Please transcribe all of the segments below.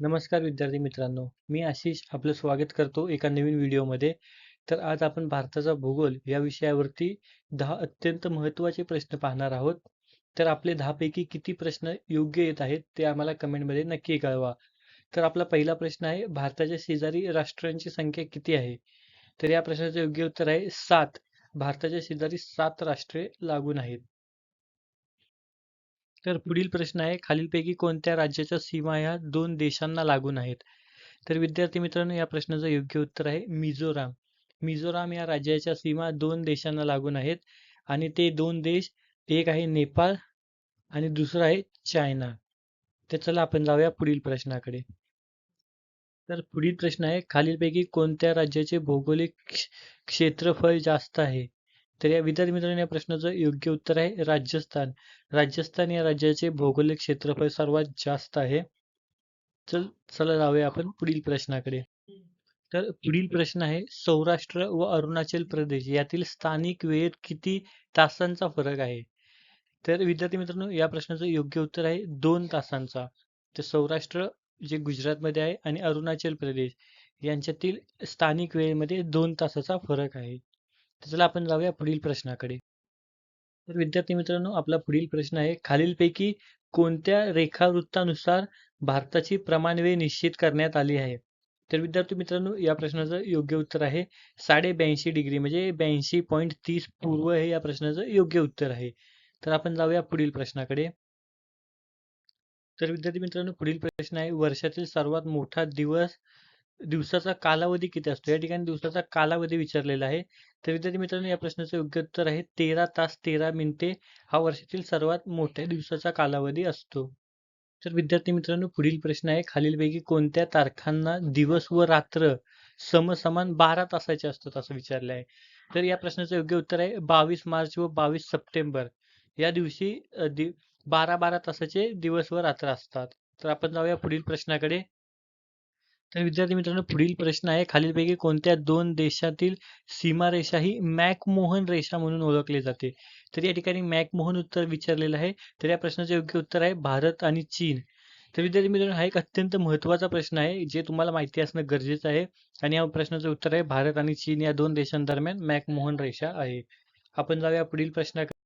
नमस्कार विद्यार्थी मित्रांनो मी आशिष आपलं स्वागत करतो एका नवीन व्हिडिओमध्ये. तर आज आपण भारताचा भूगोल या विषयावरती दहा अत्यंत महत्त्वाचे प्रश्न पाहणार आहोत. तर आपले दहापैकी किती प्रश्न योग्य येत आहेत ते आम्हाला कमेंटमध्ये नक्की कळवा. तर आपला पहिला प्रश्न आहे भारताच्या शेजारी राष्ट्रांची संख्या किती आहे? तर या प्रश्नाचं योग्य उत्तर आहे सात. भारताच्या शेजारी सात राष्ट्रे लागून आहेत. तर पुढील प्रश्न आहे खालीलपैकी कोणत्या राज्याच्या सीमा ह्या दोन देशांना लागून आहेत? तर विद्यार्थी मित्रांनो या प्रश्नाचं योग्य उत्तर आहे मिझोराम. मिझोराम या राज्याच्या सीमा दोन देशांना लागून आहेत आणि ते दोन देश एक आहे नेपाळ आणि दुसरा आहे चायना. तर चला आपण जाऊया पुढील प्रश्नाकडे. तर पुढील प्रश्न आहे खालीलपैकी कोणत्या राज्याचे भौगोलिक क्षेत्रफळ जास्त आहे? तर या विद्यार्थी मित्रांनो या प्रश्नाचं योग्य उत्तर आहे राजस्थान. राजस्थान या राज्याचे भौगोलिक क्षेत्रफळ सर्वात जास्त आहे. चल चला जाऊया आपण पुढील प्रश्नाकडे. तर पुढील प्रश्न आहे सौराष्ट्र व अरुणाचल प्रदेश यातील स्थानिक वेळेत किती तासांचा फरक आहे? तर विद्यार्थी मित्रांनो या प्रश्नाचं योग्य उत्तर आहे दोन तासांचा. तर सौराष्ट्र जे गुजरातमध्ये आहे आणि अरुणाचल प्रदेश यांच्यातील स्थानिक वेळेमध्ये दोन तासाचा फरक आहे. तर चला आपण जाऊया पुढील प्रश्नाकडे. तर विद्यार्थी मित्रांनो आपला पुढील प्रश्न आहे खालीलपैकी कोणत्या रेखावृत्तानुसार भारताची प्रमाणवेळ निश्चित करण्यात आली आहे? तर विद्यार्थी मित्रांनो या प्रश्नाचं योग्य उत्तर आहे साडे ब्याऐंशी डिग्री म्हणजे ब्याऐंशी पॉईंट तीस पूर्व हे या प्रश्नाचं योग्य उत्तर आहे. तर आपण जाऊया पुढील प्रश्नाकडे. तर विद्यार्थी मित्रांनो पुढील प्रश्न आहे वर्षातील सर्वात मोठा दिवस दिवसाचा कालावधी किती असतो? या ठिकाणी दिवसाचा कालावधी विचारलेला आहे. तर विद्यार्थी मित्रांनो या प्रश्नाचं योग्य उत्तर आहे. तेरा तास तेरा मिनिटे हा वर्षातील सर्वात मोठ्या दिवसाचा कालावधी असतो. तर विद्यार्थी मित्रांनो पुढील प्रश्न आहे. खालीलपैकी कोणत्या तारखांना दिवस व रात्र समसमान बारा तासाचे असतात असं विचारलं आहे. तर या प्रश्नाचं योग्य उत्तर आहे बावीस मार्च व बावीस सप्टेंबर. या दिवशी दि बारा बारा तासाचे दिवस व रात्र असतात. तर आपण जाऊया पुढील प्रश्नाकडे. तर विद्यार्थी मित्रांनो पुढील प्रश्न आहे. खालीलपैकी कोणत्या दोन देशातील सीमारेषा ही मॅकमोहन रेषा म्हणून ओळखली जाते? तर या ठिकाणी मॅकमोहन उत्तर विचारलेलं आहे. तर या प्रश्नाचे योग्य उत्तर आहे भारत आणि चीन. तर विद्यार्थी मित्रांनो हा एक अत्यंत महत्त्वाचा प्रश्न आहे जे तुम्हाला माहिती असणं गरजेचं आहे. आणि या प्रश्नाचं उत्तर आहे भारत आणि चीन या दोन देशांदरम्यान मॅकमोहन रेषा आहे. आपण जाऊया पुढील प्रश्नाकडे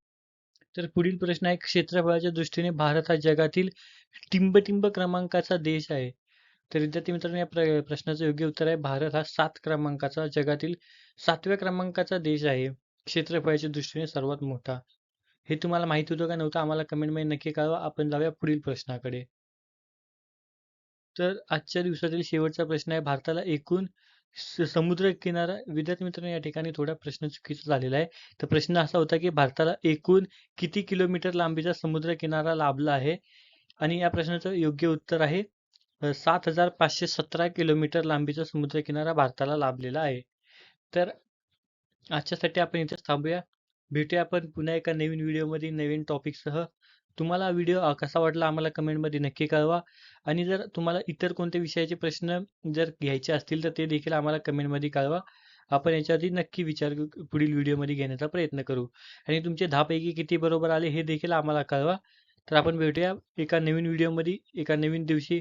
तर पुढील प्रश्न आहे क्षेत्रफळाच्या दृष्टीने भारत हा जगातील टिंबटिंब क्रमांकाचा देश आहे. तर विद्यार्थी मित्रांनो या प्र प्रश्नाचं योग्य उत्तर आहे. भारत हा सात क्रमांकाचा जगातील सातव्या क्रमांकाचा देश आहे. क्षेत्रफळाच्या दृष्टीने सर्वात मोठा. हे तुम्हाला माहिती होतं का नव्हतं? आम्हाला कमेंटमध्ये नक्की कळवा. आपण जाऊया पुढील प्रश्नाकडे. तर आजच्या दिवसातील शेवटचा प्रश्न आहे. भारताला एकूण समुद्र किनारा विद्यार्थी मित्रांनो या ठिकाणी थोडा प्रश्न चुकीचा झालेला आहे. तर प्रश्न असा होता की भारताला एकूण किती किलोमीटर लांबीचा समुद्र किनारा लाभला आहे? आणि या प्रश्नाचं योग्य उत्तर आहे. सात हजार पाचशे सतरा किलोमीटर लांबीचा समुद्रकिनारा भारताला लाभलेला आहे. तर आजच्यासाठी आपण इथेच थांबूया. भेटूया आपण पुन्हा एका नवीन व्हिडिओमध्ये नवीन टॉपिकसह. तुम्हाला व्हिडिओ कसा वाटला आम्हाला कमेंटमध्ये नक्की कळवा. आणि जर तुम्हाला इतर कोणत्या विषयाचे प्रश्न जर घ्यायचे असतील तर ते देखील आम्हाला कमेंटमध्ये कळवा. आपण याच्यावरती नक्की विचार पुढील व्हिडिओमध्ये घेण्याचा प्रयत्न करू. आणि तुमचे दहापैकी किती बरोबर आले हे देखील आम्हाला कळवा. तर आपण भेटूया एका नवीन व्हिडिओमध्ये एका नवीन दिवशी.